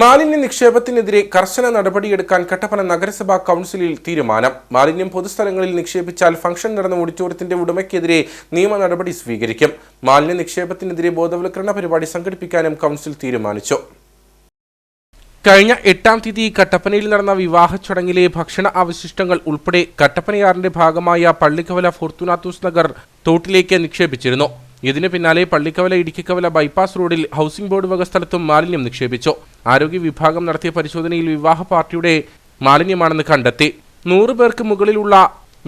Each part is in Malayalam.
മാലിന്യ നിക്ഷേപത്തിനെതിരെ കർശന നടപടിയെടുക്കാൻ കട്ടപ്പന നഗരസഭാ കൗൺസിലിൽ തീരുമാനം. മാലിന്യം പൊതുസ്ഥലങ്ങളിൽ നിക്ഷേപിച്ചാൽ ഫംഗ്ഷൻ നടന്ന ഓഡിറ്റോറിയത്തിന്റെ ഉടമയ്ക്കെതിരെ നിയമ നടപടി സ്വീകരിക്കും. മാലിന്യ നിക്ഷേപത്തിനെതിരെ ബോധവൽക്കരണ പരിപാടി സംഘടിപ്പിക്കാനും കൗൺസിൽ തീരുമാനിച്ചു. കഴിഞ്ഞ എട്ടാം തീയതി കട്ടപ്പനയിൽ നടന്ന വിവാഹ ചടങ്ങിലെ ഭക്ഷണ അവശിഷ്ടങ്ങൾ ഉൾപ്പെടെ കട്ടപ്പനയാറിന്റെ ഭാഗമായ പള്ളിക്കവല ഫോർത്തുനാത്തൂസ് നഗർ തോട്ടിലേക്ക് നിക്ഷേപിച്ചിരുന്നു. ഇതിന് പിന്നാലെ പള്ളിക്കവല ഇടുക്കിക്കവല ബൈപ്പാസ് റോഡിൽ ഹൗസിംഗ് ബോർഡ് വക സ്ഥലത്തും മാലിന്യം നിക്ഷേപിച്ചു. ആരോഗ്യ വിഭാഗം നടത്തിയ പരിശോധനയിൽ വിവാഹ പാർട്ടിയുടെ മാലിന്യമാണെന്ന് കണ്ടെത്തി. നൂറ് പേർക്ക് മുകളിലുള്ള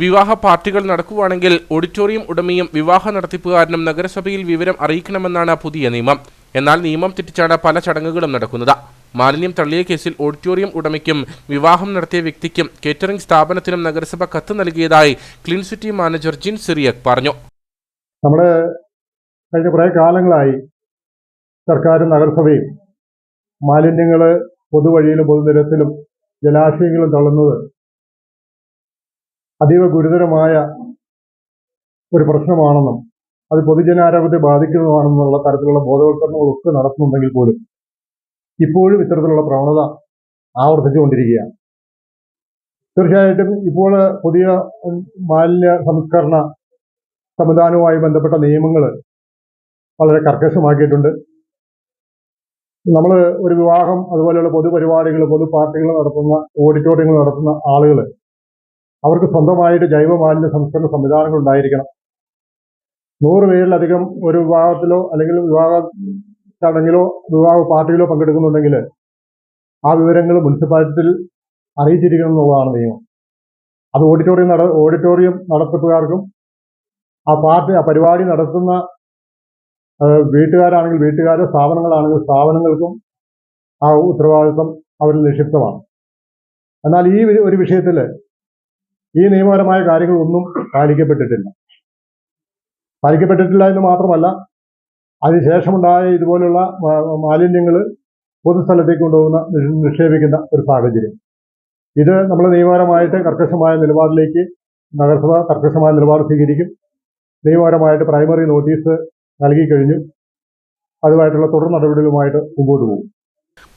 വിവാഹ പാർട്ടികൾ നടക്കുവാണെങ്കിൽ ഓഡിറ്റോറിയം ഉടമയും വിവാഹ നടത്തിപ്പുകാരനും നഗരസഭയിൽ വിവരം അറിയിക്കണമെന്നാണ് പുതിയ നിയമം. എന്നാൽ നിയമം തെറ്റിച്ചാണ് പല ചടങ്ങുകളും നടക്കുന്നത്. മാലിന്യം തള്ളിയ കേസിൽ ഓഡിറ്റോറിയം ഉടമയ്ക്കും വിവാഹം നടത്തിയ വ്യക്തിക്കും കേറ്ററിംഗ് സ്ഥാപനത്തിനും നഗരസഭ കത്ത് നൽകിയതായി clean city manager Jin Cyriac പറഞ്ഞു. നമ്മുടെ കഴിഞ്ഞ കുറേ കാലങ്ങളായി സർക്കാരും നഗരസഭയും മാലിന്യങ്ങൾ പൊതുവഴിയിലും പൊതുനിരത്തിലും ജലാശയങ്ങളും തള്ളുന്നത് അതീവ ഗുരുതരമായ ഒരു പ്രശ്നമാണെന്നും അത് പൊതുജനാരോഗ്യത്തെ ബാധിക്കുന്നതാണെന്നുള്ള തരത്തിലുള്ള ബോധവൽക്കരണങ്ങളൊക്കെ നടത്തുന്നുണ്ടെങ്കിൽ പോലും ഇപ്പോഴും ഇത്തരത്തിലുള്ള പ്രവണത ആവർത്തിച്ചുകൊണ്ടിരിക്കുകയാണ്. തീർച്ചയായിട്ടും ഇപ്പോൾ പുതിയ മാലിന്യ സംസ്കരണ സംവിധാനവുമായി ബന്ധപ്പെട്ട നിയമങ്ങൾ വളരെ കർക്കശമാക്കിയിട്ടുണ്ട്. നമ്മൾ ഒരു വിവാഹം അതുപോലെയുള്ള പൊതുപരിപാടികൾ പൊതു പാർട്ടികൾ നടത്തുന്ന ഓഡിറ്റോറിയങ്ങൾ നടത്തുന്ന ആളുകൾ അവർക്ക് സ്വന്തമായിട്ട് ജൈവമാലിന്യ സംസ്കരണ സംവിധാനങ്ങൾ ഉണ്ടായിരിക്കണം. നൂറ് പേരിലധികം ഒരു വിവാഹത്തിലോ അല്ലെങ്കിൽ വിവാഹ ചടങ്ങിലോ വിവാഹ പാർട്ടിയിലോ പങ്കെടുക്കുന്നുണ്ടെങ്കിൽ ആ വിവരങ്ങൾ മുനിസിപ്പാലിറ്റിയിൽ അറിയിച്ചിരിക്കണം എന്നുള്ളതാണ് നിയമം. അത് ഓഡിറ്റോറിയം നട ഓഡിറ്റോറിയം നടത്തിപ്പുകാർക്കും ആ പാർട്ടി ആ പരിപാടി നടത്തുന്ന ആ, വീട്ടുകാരാണെങ്കിൽ വീട്ടുകാർ സ്ഥാപനങ്ങളാണെങ്കിൽ സ്ഥാപനങ്ങൾക്കും ആ ഉത്തരവാദിത്വം അവരിൽ നിക്ഷിപ്തമാണ്. എന്നാൽ ഈ ഒരു വിഷയത്തിൽ ഈ നിയമപരമായ കാര്യങ്ങളൊന്നും പാലിക്കപ്പെട്ടിട്ടില്ല. പാലിക്കപ്പെട്ടിട്ടില്ല എന്ന് മാത്രമല്ല അതിനുശേഷമുണ്ടായ ഇതുപോലുള്ള മാലിന്യങ്ങൾ പൊതുസ്ഥലത്തേക്ക് കൊണ്ടുപോകുന്ന നിക്ഷ- നിക്ഷേപിക്കുന്ന ഒരു സാഹചര്യം. ഇത് നമ്മൾ നിയമപരമായിട്ട് കർക്കശമായ നിലപാടിലേക്ക് നഗരസഭ കർക്കശമായ നിലപാട് സ്വീകരിക്കും. നിയമപരമായിട്ട് പ്രൈമറി നോട്ടീസ് നൽകി കഴിഞ്ഞു അതുമായിട്ടുള്ള തുടർ നടപടികളുമായിട്ട് മുമ്പോട്ട് പോകും.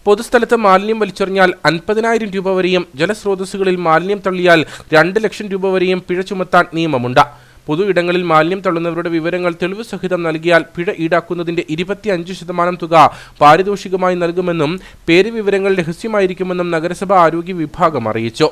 പൊതുസ്ഥലത്ത് മാലിന്യം വലിച്ചെറിഞ്ഞാൽ അൻപതിനായിരം രൂപ വരെയും ജലസ്രോതസ്സുകളിൽ മാലിന്യം തള്ളിയാൽ രണ്ട് ലക്ഷം രൂപ വരെയും പിഴ ചുമത്താൻ നിയമമുണ്ട്. പൊതു ഇടങ്ങളിൽ മാലിന്യം തള്ളുന്നവരുടെ വിവരങ്ങൾ തെളിവ് സഹിതം നൽകിയാൽ പിഴ ഈടാക്കുന്നതിന്റെ ഇരുപത്തിയഞ്ച് ശതമാനം തുക പാരിതോഷികമായി നൽകുമെന്നും പേര് വിവരങ്ങൾ രഹസ്യമായിരിക്കുമെന്നും നഗരസഭാ ആരോഗ്യ വിഭാഗം അറിയിച്ചു.